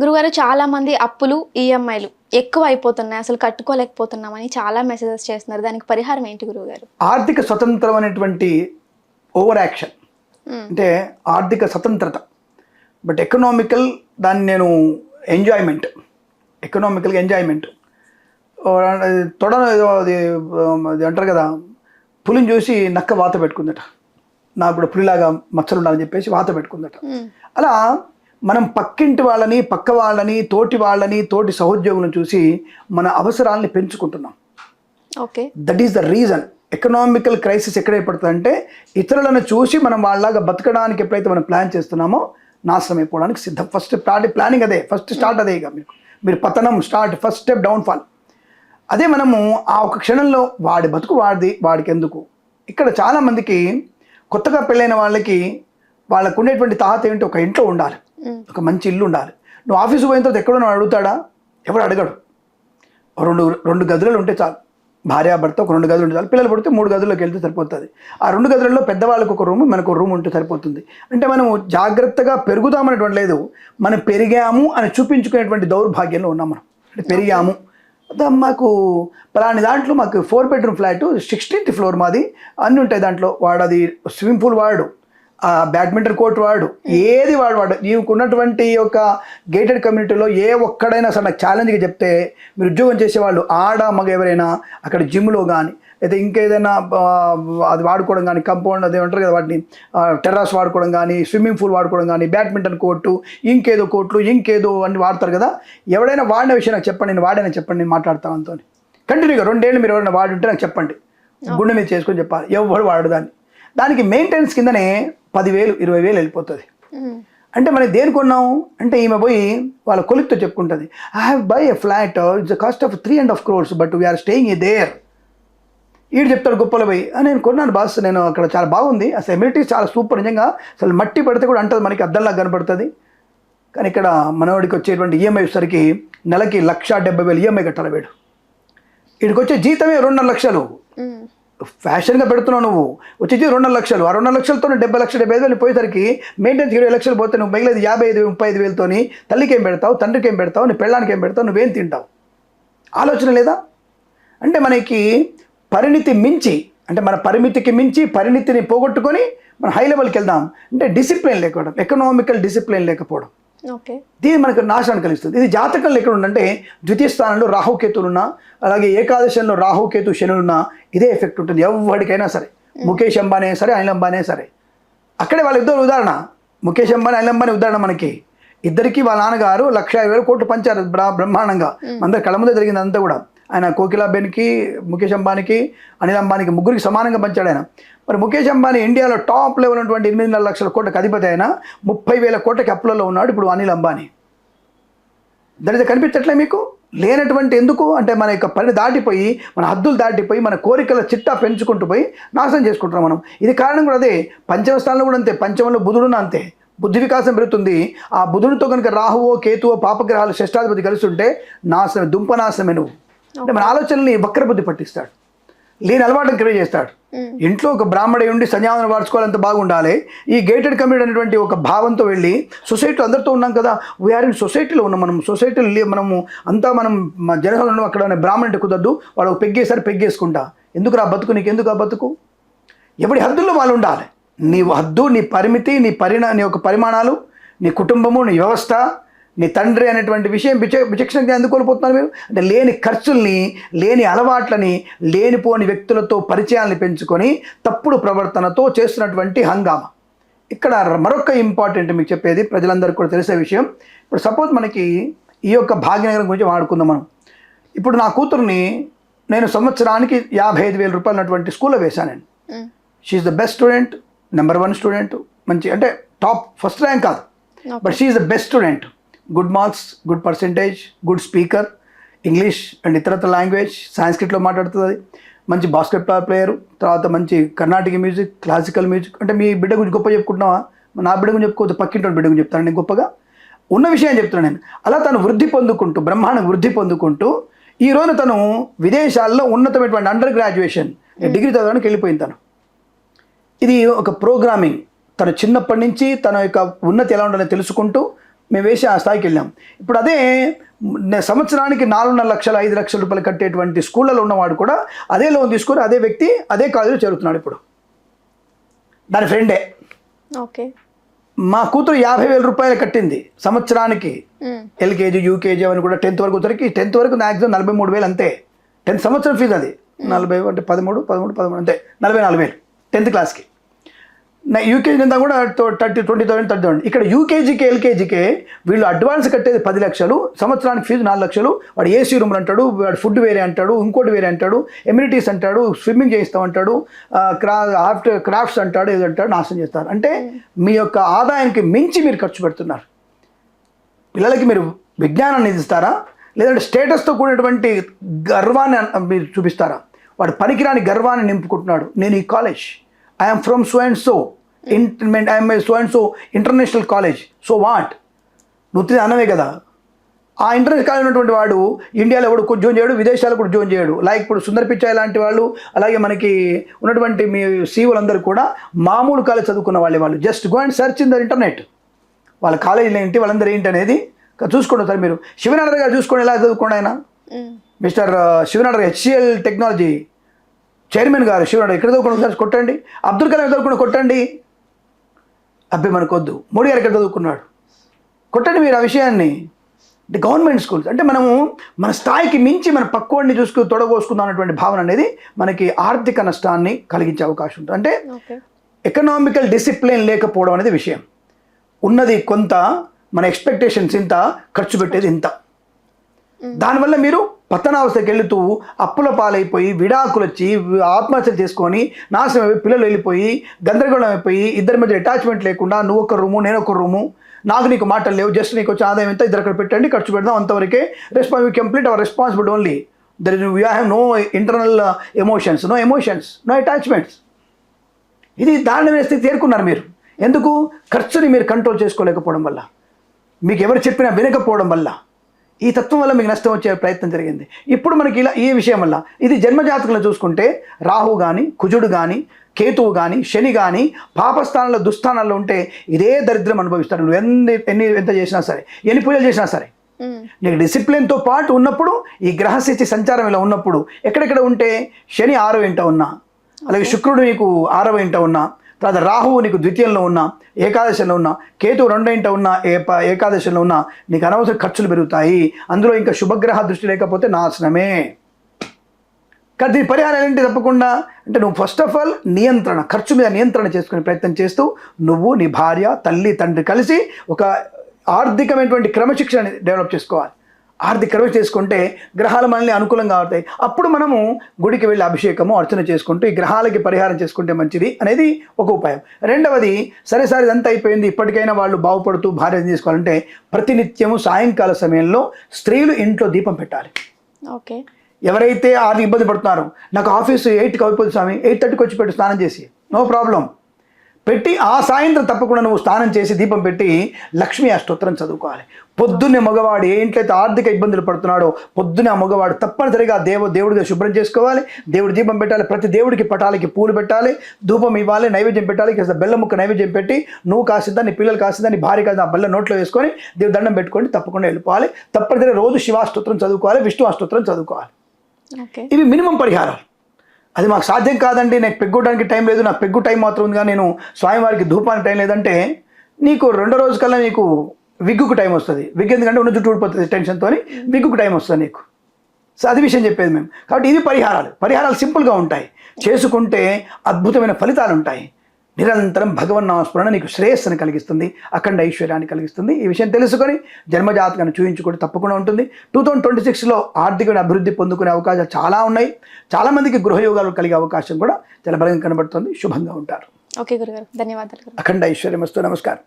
గురుగారు చాలా మంది అప్పులు ఈఎంఐలు ఎక్కువ అయిపోతున్నాయి అసలు కట్టుకోలేకపోతున్నామని చాలా మెసేజెస్ చేస్తున్నారు. దానికి పరిహారం ఏంటి గురుగారు? ఆర్థిక స్వతంత్రం అనేటువంటి ఓవర్ యాక్షన్ అంటే ఆర్థిక స్వతంత్రత. బట్ ఎకనామికల్ దాన్ని నేను ఎంజాయ్మెంట్ ఎకనామికల్గా ఎంజాయ్మెంట్ తొడ అంటారు కదా పులిని చూసి నక్క వాత పెట్టుకుందట. నాకు కూడా పులిలాగా మచ్చలు ఉండాలని చెప్పేసి వాత పెట్టుకుందట. అలా మనం పక్కింటి వాళ్ళని పక్క వాళ్ళని తోటి వాళ్ళని తోటి సహోద్యోగులను చూసి మన అవసరాలని పెంచుకుంటున్నాం. Okay. That is the reason economical crisis ఎక్కడ ఏర్పడుతుందంటే ఇతరులను చూసి మనం వాళ్ళలాగా బతకడానికి ఎప్పుడైతే మనం ప్లాన్ చేస్తున్నామో నాశనం అయిపోవడానికి సిద్ధం. ఫస్ట్ స్టార్ట్ ప్లానింగ్ అదే. ఫస్ట్ స్టార్ట్ అదే ఇక మీకు మీరు పతనం స్టార్ట్ ఫస్ట్ స్టెప్ డౌన్ఫాల్ అదే మనము ఆ ఒక క్షణంలో వాడి బతుకు వాడిది వాడికి ఎందుకు? ఇక్కడ చాలామందికి కొత్తగా పెళ్ళైన వాళ్ళకి వాళ్ళకు ఉండేటువంటి తాత ఏంటి? ఒక ఇంట్లో ఉండాలి. ఒక మంచి ఇల్లు ఉండాలి. నువ్వు ఆఫీసు పోయిన తర్వాత ఎక్కడో అడుగుతాడా? ఎవడు అడగడు. రెండు రెండు గదులు ఉంటే చాలు. భార్యాభర్త ఒక రెండు గదులు ఉంటే చాలు. పిల్లలు పడితే మూడు గదుల్లోకి వెళ్తే సరిపోతుంది. ఆ రెండు గదులలో పెద్దవాళ్ళకి ఒక రూమ్ మనకు ఒక రూమ్ ఉంటే సరిపోతుంది. అంటే మనం జాగ్రత్తగా పెరుగుదామనేటువంటి లేదు. మనం పెరిగాము అని చూపించుకునేటువంటి దౌర్భాగ్యంలో ఉన్నాం మనం. అంటే పెరిగాము. మాకు పలాని దాంట్లో మాకు four bedroom flat sixteenth floor మాది. అన్నీ ఉంటాయి దాంట్లో. వాడు అది స్విమ్మింగ్ పూల్ వాడు. ఆ బ్యాడ్మింటన్ కోర్ట్ వాడు. ఏది వాడు వాడు. నీకున్నటువంటి ఒక గేటెడ్ కమ్యూనిటీలో ఏ ఒక్కడైనా అసలు నాకు ఛాలెంజ్గా చెప్తే మీరు ఉద్యోగం చేసేవాళ్ళు ఆడ మగ ఎవరైనా అక్కడ జిమ్లో కానీ లేదా ఇంకేదైనా అది వాడుకోవడం కానీ కంపౌండ్ అది ఉంటారు కదా వాటిని టెర్రాస్ వాడుకోవడం కానీ స్విమ్మింగ్ పూల్ వాడుకోవడం కానీ బ్యాడ్మింటన్ కోర్టు ఇంకేదో కోర్టులు ఇంకేదో అన్ని వాడతారు కదా. ఎవడైనా వాడిన విషయం నాకు చెప్పండి నేను వాడైనా చెప్పండి నేను మాట్లాడతాను అంతో కంటిన్యూగా రెండేళ్ళు మీరు ఎవరైనా వాడి ఉంటే నాకు చెప్పండి. గుండె మీద చేసుకొని చెప్పాలి. ఎవడు వాడు దాన్ని. దానికి మెయింటెనెన్స్ కిందనే పదివేలు ఇరవై వేలు వెళ్ళిపోతుంది అంటే మనం దేని కొన్నాం అంటే ఈమె పోయి వాళ్ళ కొలిక్తో చెప్పుకుంటుంది. I have buy a flat it's cost of three and half crores but we are staying a there ఈడు చెప్తాడు గొప్పలు పోయి "ఆ, నేను కొన్నాను బాస్ నేను అక్కడ చాలా బాగుంది. అసలు ఎమ్యూనిటీస్ చాలా సూపర్ నిజంగా. అసలు మట్టి పడితే కూడా అంటది మనకి అద్దంలా కనపడుతుంది. కానీ ఇక్కడ మనవాడికి వచ్చేటువంటి ఈఎంఐ వచ్చేసరికి నెలకి లక్ష డెబ్బై వేలు ఈఎంఐ కట్టాలి వీడు. వీడికి వచ్చే జీతమే రెండున్నర లక్షలు. ఫ్యాషన్గా పెడుతున్నావు నువ్వు. వచ్చేసి రెండు లక్షలు. ఆ రెండు లక్షలతో డెబ్బై లక్షలు డెబ్బై ఐదు వేలు పోయేసరికి మెయింటెన్స్ ఇరవై లక్షలు పోతే నువ్వు మిగిలేదు యాభై ఐదు ముప్పై ఐదు వేలతోని తల్లికి ఏం పెడతావు తండ్రికి ఏం పెడతావు నీ పెళ్ళానికి ఏం పెడతావు నువ్వేం తింటావు? ఆలోచన లేదా? అంటే మనకి పరిణితి మించి అంటే మన పరిమితికి మించి పరిణితిని పోగొట్టుకొని మనం హై లెవెల్కి వెళ్దాం. అంటే డిసిప్లిన్ లేకపోవడం ఎకనామికల్ డిసిప్లిన్ లేకపోవడం. దీని మనకు నాశనం కలిగిస్తుంది. ఇది జాతకంలో ఎక్కడ ఉందంటే ద్వితీయ స్థానంలో రాహుకేతులున్నా అలాగే ఏకాదశంలో రాహుకేతు శనులున్నా ఇదే ఎఫెక్ట్ ఉంటుంది. ఎవరికైనా సరే. ముఖేష్ అంబానీ అయినా సరే అనిల్ అంబానీ అయినా సరే. అక్కడే వాళ్ళిద్దరు ఉదాహరణ. ముఖేష్ అంబానీ అనిల్ అంబానీ ఉదాహరణ మనకి. ఇద్దరికి వాళ్ళ నాన్నగారు లక్ష వేలు కోట్లు పంచారు బ్ర- బ్రహ్మాండంగా. అందరి కళ్ళ ముందే జరిగింది అంతా కూడా. ఆయన కోకిలాబేన్కి ముఖేష్ అంబానీకి అనిల్ అంబానీకి ముగ్గురికి సమానంగా పంచాడు ఆయన. మరి ముఖేష్ అంబానీ ఇండియాలో టాప్ లెవెల్ ఉన్నటువంటి ఎనిమిదిన్నర లక్షల కోట్లకు అధిపతి ఆయన. ముప్పై వేల కోట్లకి అప్పులలో ఉన్నాడు ఇప్పుడు అనిల్ అంబానీ. దాని కనిపించట్లే మీకు? లేనటువంటి ఎందుకు? అంటే మన యొక్క పని దాటిపోయి మన హద్దులు దాటిపోయి మన కోరికల చిట్టా పెంచుకుంటూ పోయి నాశనం చేసుకుంటున్నాం మనం. ఇది కారణం కూడా అదే. పంచమ స్థానంలో కూడా అంతే. పంచమంలో బుధుడున్న అంతే. బుద్ధి వికాసం పెరుగుతుంది. ఆ బుధుడితో కనుక రాహువో కేతువో పాపగ్రహాలు షష్టాధిపతి కలిసి ఉంటే నాశనం దుంపనాశనమే నువ్వు. అంటే మన ఆలోచనల్ని వక్రబుద్ధి పట్టిస్తాడు. లేని అలవాటును క్రియేట్ చేస్తాడు. ఇంట్లో ఒక బ్రాహ్మడి ఉండి సంధ్యావనం వాడుకోవాలంత బాగుండాలి. ఈ గేటెడ్ కమ్యూనిటీ అనేటువంటి ఒక భావంతో వెళ్ళి సొసైటీలో అందరితో ఉన్నాం కదా వీఆర్ ఇన్ సొసైటీలో ఉన్నాం మనం. సొసైటీలో లే- మనము అంతా మనం జనసంలో ఉన్నాం అక్కడ బ్రాహ్మణ అంటే కుదరదు. వాడు ఒక పెగ్గేసారి పెగ్గేసుకుంటా. ఎందుకు రా బతుకు నీకు? ఎందుకు ఆ బతుకు? ఎవడి హద్దుల్లో వాళ్ళు ఉండాలి. నీ హద్దు నీ పరిమితి నీ పరిణా నీ యొక్క పరిమాణాలు నీ కుటుంబము నీ వ్యవస్థ నీ తండ్రి అనేటువంటి విషయం విచ విచక్షణ ఎందుకు కోల్పోతున్నారు మీరు? అంటే లేని ఖర్చుల్ని లేని అలవాట్లని లేనిపోని వ్యక్తులతో పరిచయాల్ని పెంచుకొని తప్పుడు ప్రవర్తనతో చేస్తున్నటువంటి హంగామా. ఇక్కడ మరొక ఇంపార్టెంట్ మీకు చెప్పేది ప్రజలందరికీ కూడా తెలిసే విషయం. ఇప్పుడు సపోజ్ మనకి ఈ యొక్క భాగ్యనగరం గురించి వాడుకుందాం మనం. ఇప్పుడు నా కూతుర్ని నేను సంవత్సరానికి యాభై ఐదు వేల రూపాయలు ఉన్నటువంటి స్కూల్లో వేశాను నేను. She's the best student number one student మంచి అంటే టాప్ ఫస్ట్ ర్యాంక్ కాదు. But she's the best student good marks good percentage good speaker English and ఇతరత్ర లాంగ్వేజ్ సాంస్క్రిట్లో మాట్లాడుతుంది. మంచి బాస్కెట్బాల్ ప్లేయర్ తర్వాత మంచి కర్ణాటక మ్యూజిక్ క్లాసికల్ మ్యూజిక్ అంటే మీ బిడ్డ గురించి గొప్ప చెప్పుకుంటున్నావా? నా బిడ్డ గురించి చెప్పుకోవద్దు పక్కింటి బిడ్డ గురించి చెప్తాను నేను గొప్పగా. ఉన్న విషయం చెప్తున్నాను నేను. అలా తను వృద్ధి పొందుకుంటూ బ్రహ్మాండ వృద్ధి పొందుకుంటూ ఈ రోజు తను విదేశాల్లో ఉన్నతమైనటువంటి అండర్ గ్రాడ్యుయేషన్ డిగ్రీ చదవడానికి వెళ్ళిపోయింది తను. ఇది ఒక ప్రోగ్రామింగ్ తను చిన్నప్పటి నుంచి తన యొక్క ఉన్నతి ఎలా ఉండాలో తెలుసుకుంటూ మేము వేసి ఆ స్థాయికి వెళ్ళాం. ఇప్పుడు అదే సంవత్సరానికి నాలుగున్నర లక్షల ఐదు లక్షల రూపాయలు కట్టేటువంటి స్కూళ్ళలో ఉన్నవాడు కూడా అదే లోన్ తీసుకొని అదే వ్యక్తి అదే కాలేజీలో చేరుతున్నాడు ఇప్పుడు. దాని ఫ్రెండే. ఓకే. మా కూతురు యాభై వేల రూపాయలు కట్టింది సంవత్సరానికి. ఎల్కేజీ యూకేజీ అని కూడా టెన్త్ వరకు వచ్చరికి టెన్త్ వరకు మ్యాక్సిమం నలభై మూడు వేలు అంతే. టెన్త్ సంవత్సరం ఫీజు అది. నలభై అంటే పదమూడు పదమూడు పదమూడు అంతే. నలభై నాలుగు వేలు టెన్త్ క్లాస్కి. యూకేజీ అంతా కూడా thirty twenty thousand thirty thousand ఇక్కడ యూకేజీకి ఎల్కేజీకే వీళ్ళు అడ్వాన్స్ కట్టేది పది లక్షలు సంవత్సరానికి ఫీజు నాలుగు లక్షలు. వాడు ఏసీ రూమ్లు అంటాడు వాడు ఫుడ్ వేరే అంటాడు ఇంకోటి వేరే అంటాడు ఎమ్యూనిటీస్ అంటాడు స్విమ్మింగ్ చేయిస్తాం అంటాడు క్రా ఆఫ్టర్ క్రాఫ్ట్స్ అంటాడు ఏదో అంటాడు నాశనం చేస్తారు. అంటే మీ యొక్క ఆదాయానికి మించి మీరు ఖర్చు పెడుతున్నారు. పిల్లలకి మీరు విజ్ఞానాన్ని ఇస్తారా లేదంటే స్టేటస్తో కూడినటువంటి గర్వాన్ని మీరు చూపిస్తారా? వాడు పనికిరాని గర్వాన్ని నింపుకుంటున్నాడు. నేను ఈ college I'm from so and so interment I'm so and so international college so what నువ్వు తినే అన్నమే కదా. ఆ ఇంటర్నేషనల్ కాలేజ్ ఉన్నటువంటి వాడు ఇండియాలో కూడా ఉద్యోగం చేయడు విదేశాల్లో కూడా ఉద్యోగం చేయడు. లైక్ ఇప్పుడు సుందర్ పిచ్చాయి లాంటి వాళ్ళు అలాగే మనకి ఉన్నటువంటి మీ సీవులందరూ కూడా మామూలు కాలేజ్ చదువుకున్న వాళ్ళే వాళ్ళు. Just go and search in the internet వాళ్ళ కాలేజీలు ఏంటి వాళ్ళందరూ ఏంటి అనేది చూసుకోండి సార్ మీరు. శివనారాయణ గారు చూసుకోండి ఎలా చదువుకోండి ఆయన. Mister Shivanarayana HCL technology chairman గారు శివనారాయణ ఎక్కడ చదువుకోండి ఒకసారి కొట్టండి. అబ్దుల్ కలాం చదువుకుని కొట్టండి. అబ్బాయి మనకొద్దు. మోడీ గారు ఎక్కడ చదువుకున్నాడు. కొట్టండి మీరు ఆ విషయాన్ని. అంటే గవర్నమెంట్ స్కూల్స్. అంటే మనము మన స్థాయికి మించి మన పక్కోడిని చూసుకు తొడగోసుకుందాం అనేటువంటి భావన అనేది మనకి ఆర్థిక నష్టాన్ని కలిగించే అవకాశం ఉంటుంది. అంటే ఎకనామికల్ డిసిప్లిన్ లేకపోవడం అనేది విషయం. ఉన్నది కొంత మన ఎక్స్పెక్టేషన్స్ ఇంత ఖర్చు పెట్టేది ఇంత. దానివల్ల మీరు పతనావస్థకి వెళుతూ అప్పుల పాలైపోయి విడాకులు వచ్చి ఆత్మహత్య చేసుకొని నాశనం అయిపోయి పిల్లలు వెళ్ళిపోయి గందరగోళం అయిపోయి ఇద్దరి మధ్య అటాచ్మెంట్ లేకుండా నువ్వు ఒక రూము నేను ఒక రూము నాకు నీకు మాటలు లేవు జస్ట్ నీకు వచ్చే ఆదాయం ఎంత ఇద్దరు అక్కడ పెట్టండి ఖర్చు పెడదాం అంతవరకే response complete our responsibility only there you have no internal emotions no emotions no attachments ఇది దారుణమైన స్థితి చేరుకున్నారు మీరు. ఎందుకు? ఖర్చుని మీరు కంట్రోల్ చేసుకోలేకపోవడం వల్ల. మీకు ఎవరు చెప్పినా వినకపోవడం వల్ల. ఈ తత్వం వల్ల మీకు నష్టం వచ్చే ప్రయత్నం జరిగింది. ఇప్పుడు మనకి ఇలా ఈ విషయం వల్ల ఇది జన్మజాతకంలో చూసుకుంటే రాహు కానీ కుజుడు కానీ కేతువు కానీ శని కానీ పాపస్థానంలో దుస్థానాల్లో ఉంటే ఇదే దరిద్రం అనుభవిస్తారు. నువ్వు ఎన్ని ఎన్ని ఎంత చేసినా సరే ఎన్ని పూజలు చేసినా సరే. నీకు డిసిప్లిన్తో పాటు ఉన్నప్పుడు ఈ గ్రహస్థితి సంచారం ఇలా ఉన్నప్పుడు ఎక్కడెక్కడ ఉంటే శని ఆరో ఇంట ఉన్నా అలాగే శుక్రుడు నీకు ఆరవ ఇంట ఉన్నా తర్వాత రాహువు నీకు ద్వితీయంలో ఉన్నా ఏకాదశంలో ఉన్నా కేతు రెండో ఉన్న ఏ ప- ఏకాదశంలో ఉన్నా నీకు అనవసర ఖర్చులు పెరుగుతాయి. అందులో ఇంకా శుభగ్రహ దృష్టి లేకపోతే నాశనమే. కానీ దీని పరిహారం ఏంటి తప్పకుండా? అంటే నువ్వు ఫస్ట్ ఆఫ్ ఆల్ నియంత్రణ ఖర్చు మీద నియంత్రణ చేసుకునే ప్రయత్నం చేస్తూ నువ్వు నీ భార్య తల్లి తండ్రి కలిసి ఒక ఆర్థికమైనటువంటి క్రమశిక్షణ డెవలప్ చేసుకోవాలి. ఆర్థిక క్రమశిక్షణ చేసుకుంటే గ్రహాలు మనల్ని అనుకూలంగా అవుతాయి అప్పుడు మనము గుడికి వెళ్ళి అభిషేకము అర్చన చేసుకుంటూ ఈ గ్రహాలకి పరిహారం చేసుకుంటే మంచిది అనేది ఒక ఉపాయం. రెండవది సరే సరే ఇదంతా అయిపోయింది. ఇప్పటికైనా వాళ్ళు బాగుపడుతూ భార్య చేసుకోవాలంటే ప్రతినిత్యము సాయంకాల సమయంలో స్త్రీలు ఇంట్లో దీపం పెట్టాలి. ఓకే. ఎవరైతే ఆర్థిక ఇబ్బంది పడుతున్నారో నాకు ఆఫీసు ఎయిట్కి అయిపోతుంది స్వామి ఎయిట్ థర్టీకి వచ్చి పెట్టు స్నానం చేసి. No problem. పెట్టి ఆ సాయంత్రం తప్పకుండా నువ్వు స్నానం చేసి దీపం పెట్టి లక్ష్మీ అష్టోత్తరం చదువుకోవాలి. పొద్దున్నే మగవాడు ఏ ఇంట్లో అయితే ఆర్థిక ఇబ్బందులు పడుతున్నాడో పొద్దున్నే ఆ మగవాడు తప్పనిసరిగా దేవ దేవుడిగా శుభ్రం చేసుకోవాలి. దేవుడి దీపం పెట్టాలి. ప్రతి దేవుడికి పటాలకి పూలు పెట్టాలి. ధూపం ఇవ్వాలి. నైవేద్యం పెట్టాలి. కాస్త బెల్లం ముక్క నైవేద్యం పెట్టి నువ్వు కాసిద్దా నీ పిల్లలు కాసిద్దా నీ భార్య ఆ బెల్లం నోట్లో వేసుకొని దేవుడి దండం పెట్టుకొని తప్పకుండా వెళ్ళిపోవాలి. తప్పనిసరిగా రోజు శివాష్టోత్తరం చదువుకోవాలి. విష్ణు అష్టోత్తరం చదువుకోవాలి ఇవి మినిమం పరిహారాలు. అది మాకు సాధ్యం కాదండి. నాకు పెగ్గుడానికి టైం లేదు. నాకు పెగ్గు టైం మాత్రం ఉందిగా కానీ నేను స్వామివారికి ధూపానికి టైం లేదంటే నీకు రెండో రోజు కల్లా నీకు విగ్గుకు టైం వస్తుంది. విగ్ ఎందుకంటే ఉన్న చుట్టూ ఊడిపోతుంది టెన్షన్తో విగ్గుకు టైం వస్తుంది నీకు. సో అది విషయం చెప్పేది మేము. కాబట్టి ఇవి పరిహారాలు. పరిహారాలు సింపుల్గా ఉంటాయి. చేసుకుంటే అద్భుతమైన ఫలితాలు ఉంటాయి. నిరంతరం భగవన్ నామస్మరణ నీకు శ్రేయస్సుని కలిగిస్తుంది అఖండ ఐశ్వర్యాన్ని కలిగిస్తుంది. ఈ విషయం తెలుసుకొని జన్మజాతకాన్ని చూపించుకుంటే తప్పకుండా ఉంటుంది. టూ థౌజండ్ ట్వంటీ సిక్స్లో ఆర్థికమైన అభివృద్ధి పొందుకునే అవకాశాలు చాలా ఉన్నాయి. చాలామందికి గృహయోగాలు కలిగే అవకాశం కూడా చాలా బలంగా కనబడుతుంది. శుభంగా ఉంటారు. ఓకే గురుగారు. ధన్యవాదాలు అఖండ ఐశ్వర్యం వస్తూ నమస్కారం.